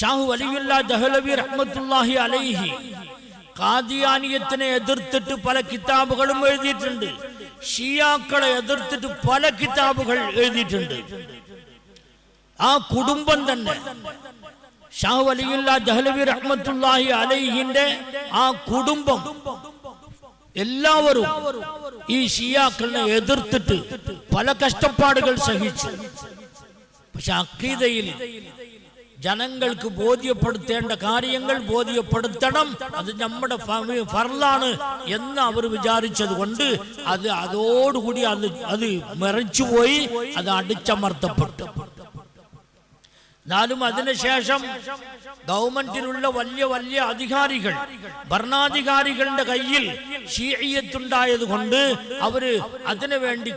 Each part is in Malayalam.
ഷാഹു വലിയുള്ള ദഹലവി റഹ്മത്തുല്ലാഹി അലൈഹി കാദിയാനിയത്തിനെ എതിർത്തിട്ട് പല കിതാബുകളും എഴുതിയിട്ടുണ്ട്. ഷിയാക്കളെ എതിർത്തിട്ട് പല കിതാബുകൾ എഴുതിയിട്ടുണ്ട്. ആ കുടുംബം തന്നെ ഷാഹു വലിയുള്ള ദഹലവി റഹ്മത്തുല്ലാഹി അലൈഹിന്റെ ആ കുടുംബം എല്ലാവരും ഈ ഷിയാക്കളെ എതിർത്തിട്ട് പല കഷ്ടപ്പാടുകൾ സഹിച്ചു. പക്ഷെ അക്കീതയിൽ ജനങ്ങൾക്ക് ബോധ്യപ്പെടുത്തേണ്ട കാര്യങ്ങൾ ബോധ്യപ്പെടുത്തണം. അത് നമ്മുടെ ഫർലാണ് എന്ന് അവർ വിചാരിച്ചത് കൊണ്ട് അത് അതോടുകൂടി അത് അത് മറിച്ചുപോയി അത് അടിച്ചമർത്തപ്പെട്ടു. എന്നാലും അതിനുശേഷം ഗവൺമെന്റിലുള്ള വലിയ വലിയ അധികാരികൾ ഭരണാധികാരികളുടെ കയ്യിൽ ഷീയത്തുണ്ടായത് കൊണ്ട് അവർ അതിനു വേണ്ടി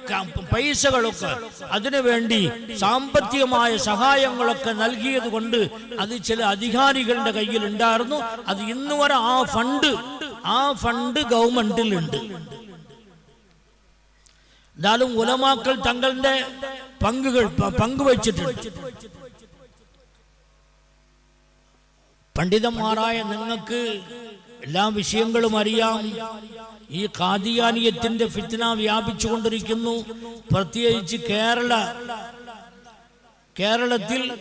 പൈസകളൊക്കെ അതിനു വേണ്ടി സാമ്പത്തികമായ സഹായങ്ങളൊക്കെ നൽകിയത് കൊണ്ട് അത് ചില അധികാരികളുടെ കയ്യിൽ ഉണ്ടായിരുന്നു. അത് ഇന്ന് വരെ ആ ഫണ്ട് ആ ഫണ്ട് ഗവൺമെന്റിലുണ്ട് എന്നാലും ഉലമാക്കൾ തങ്ങളുടെ പങ്കുകൾ പങ്കുവച്ചിട്ടുണ്ട്. പണ്ഡിതന്മാരായ നിങ്ങൾക്ക് എല്ലാ വിഷയങ്ങളും അറിയാം. ഈ കാദിയാനിയത്തിന്റെ ഫിത്ന വ്യാപിച്ചുകൊണ്ടിരിക്കുന്നു. പ്രത്യേകിച്ച് കേരള കേരളത്തിൽ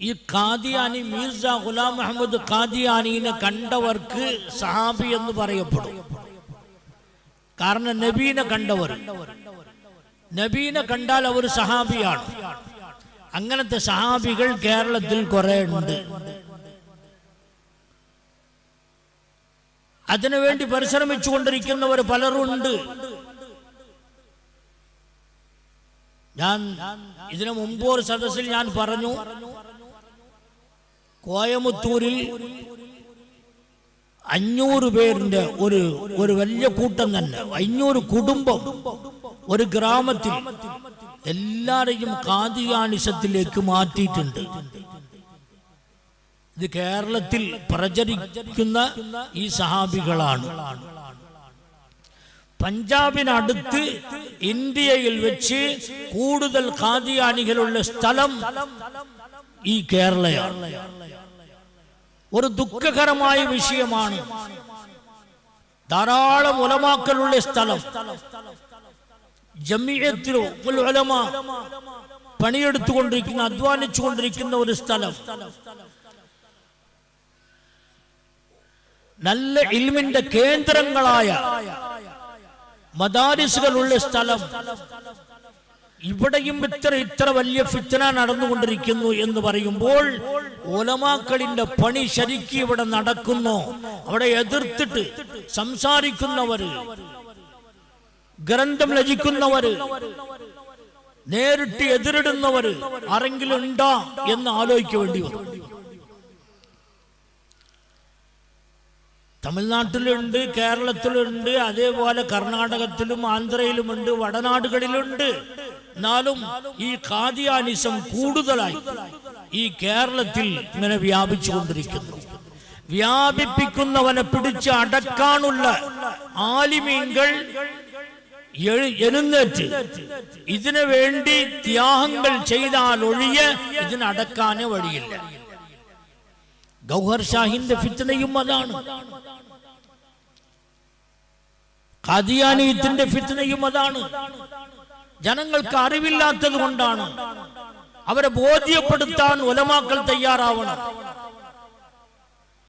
ഈ ഖാദിയാനി മീർസ ഗുലാം അഹമ്മദ് ഖാദിയാനിനെ കണ്ടവർക്ക് സഹാബി എന്ന് പറയപ്പെടും. കാരണം നബീനെ കണ്ടവർ. നബീനെ കണ്ടാൽ അവർ സഹാബിയാണ്. അങ്ങനത്തെ സഹാബികൾ കേരളത്തിൽ കുറെ ഉണ്ട്. അതിനുവേണ്ടി പരിശ്രമിച്ചു കൊണ്ടിരിക്കുന്നവർ പലരുണ്ട്. ഞാൻ ഇതിനു മുമ്പ് ഒരു സദസ്സിൽ ഞാൻ പറഞ്ഞു കോയമുത്തൂരിൽ അഞ്ഞൂറ് പേരിന്റെ ഒരു ഒരു വലിയ കൂട്ടം തന്നെ അഞ്ഞൂറ് കുടുംബം ഒരു ഗ്രാമത്തിൽ എല്ലാരെയും കാദിയാനിസത്തിലേക്ക് മാറ്റിയിട്ടുണ്ട്. ഇത് കേരളത്തിൽ പ്രചരിക്കുന്ന ഈ സഹാബികളാണ്. പഞ്ചാബിനടുത്ത് ഇന്ത്യയിൽ വെച്ച് കൂടുതൽ കാദിയാനികളുള്ള സ്ഥലം ഈ കേരളയാണ്. ഒരു ദുഃഖകരമായ വിഷയമാണ്. ധാരാളം ഉലമാക്കളുള്ള സ്ഥലം. ജമിയത്തിലോ പണിയെടുത്തുകൊണ്ടിരിക്കുന്ന അധ്വാനിച്ചുകൊണ്ടിരിക്കുന്ന ഒരു സ്ഥലം. നല്ല ഇൽമിന്റെ കേന്ദ്രങ്ങളായ മദാരിസുകളുള്ള സ്ഥലം. ഇവിടെയും ഇത്ര ഇത്ര വലിയ ഫിത്തന നടന്നുകൊണ്ടിരിക്കുന്നു എന്ന് പറയുമ്പോൾ ഓലമാക്കളിന്റെ പണി ശരിക്കും ഇവിടെ നടക്കുന്നു. അവിടെ എതിർത്തിട്ട് സംസാരിക്കുന്നവര് ഗ്രന്ഥം രചിക്കുന്നവര് നേരിട്ട് എതിരിടുന്നവര് ആരെങ്കിലും ഉണ്ടോ എന്ന് ആലോചിക്കേണ്ടി വരും. തമിഴ്നാട്ടിലുണ്ട് കേരളത്തിലുണ്ട് അതേപോലെ കർണാടകത്തിലും ആന്ധ്രയിലുമുണ്ട് വടനാടുകളിലുണ്ട്. എന്നാലും ഈ കാദിയാനിസം കൂടുതലായി ഈ കേരളത്തിൽ ഇങ്ങനെ വ്യാപിച്ചുകൊണ്ടിരിക്കുന്നു. വ്യാപിപ്പിക്കുന്നവനെ പിടിച്ച് അടക്കാനുള്ള ആലിമീങ്ങൾ എഴുന്നേറ്റ്. ഇതിനു വേണ്ടി ത്യാഗങ്ങൾ ചെയ്താൽ ഒഴിയ ഇതിനടക്കാനേ വഴിയില്ല. ഗൗഹർ ഷാഹിന്റെ ഫിത്തനയും അതാണ്. ഖാദിയാനീയത്തിന്റെ ഫിത്തനയും അതാണ്. ജനങ്ങൾക്ക് അറിവില്ലാത്തത് കൊണ്ടാണ്. അവരെ ബോധ്യപ്പെടുത്താൻ ഒലമാക്കൾ തയ്യാറാവണം.